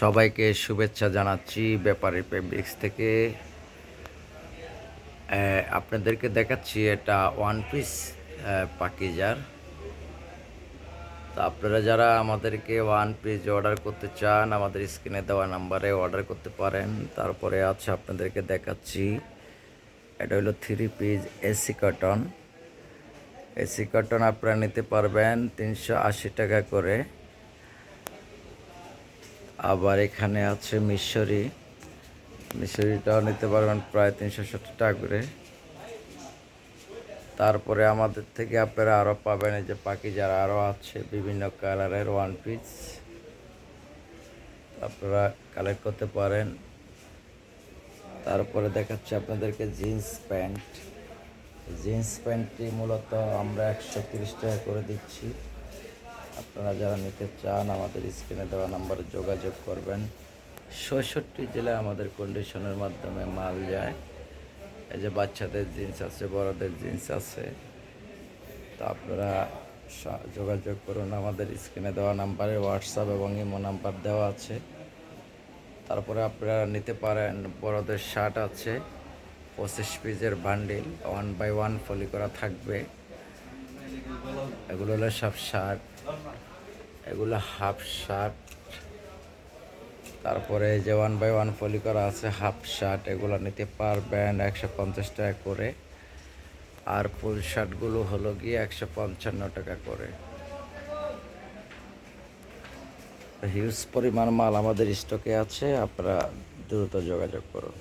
সবাইকে শুভেচ্ছা জানাচ্ছি ব্যাপারী ফেব্রিক্স থেকে। আপনাদেরকে দেখাচ্ছি এটা ওয়ান পিস পাকিজার। তো আপনারা যারা আমাদেরকে ওয়ান পিস অর্ডার করতে চান, আমাদের স্ক্রিনে দেওয়া নাম্বারে অর্ডার করতে পারেন। তারপরে আছে আপনাদেরকে দেখাচ্ছি, এটা হলো three piece AC cotton AC cotton আপনারা নিতে পারবেন তিনশো আশি টাকা করে। আবার এখানে আছে মিশরি। মিশরিটাও নিতে পারবেন প্রায় তিনশো সত্তর টাকা করে। তারপরে আমাদের থেকে আপনারা আরও পাবেন এই যে পাখি যারা আরও আছে, বিভিন্ন কালারের ওয়ান পিস আপনারা কালেক্ট করতে পারেন। তারপরে দেখাচ্ছি আপনাদেরকে জিন্স প্যান্ট জিন্স প্যান্টটি মূলত আমরা একশো তিরিশ টাকা করে দিচ্ছি। আপনারা যারা নিতে চান, আমাদের স্ক্রিনে দেওয়া নাম্বারে যোগাযোগ করবেন। ছয়ষট্টি জেলায় আমাদের কন্ডিশনের মাধ্যমে মাল যায়। এই যে বাচ্চাদের জিন্স আছে, বড়দের জিন্স আছে। তো আপনারা যোগাযোগ করুন। আমাদের স্ক্রিনে দেওয়া নাম্বারে হোয়াটসঅ্যাপ এবং ইমো নাম্বার দেওয়া আছে। তারপরে আপনারা নিতে পারেন, বড়দের শার্ট আছে। পঁচিশ পিসের বান্ডিল ওয়ান বাই ওয়ান ফলি করা থাকবে। এগুলো হলো সব শার্ট এগুলো হাফ শার্ট। তারপরে যে ওয়ান বাই ওয়ান ফলি করা আছে, হাফ শার্ট, এগুলো নিতে পারবেন একশো পঞ্চাশ টাকা করে। আর ফুল শার্টগুলো হলো গিয়ে একশো পঞ্চান্ন টাকা করে। হিউজ পরিমাণ মাল আমাদের স্টকে আছে, আপনারা দ্রুত যোগাযোগ করুন।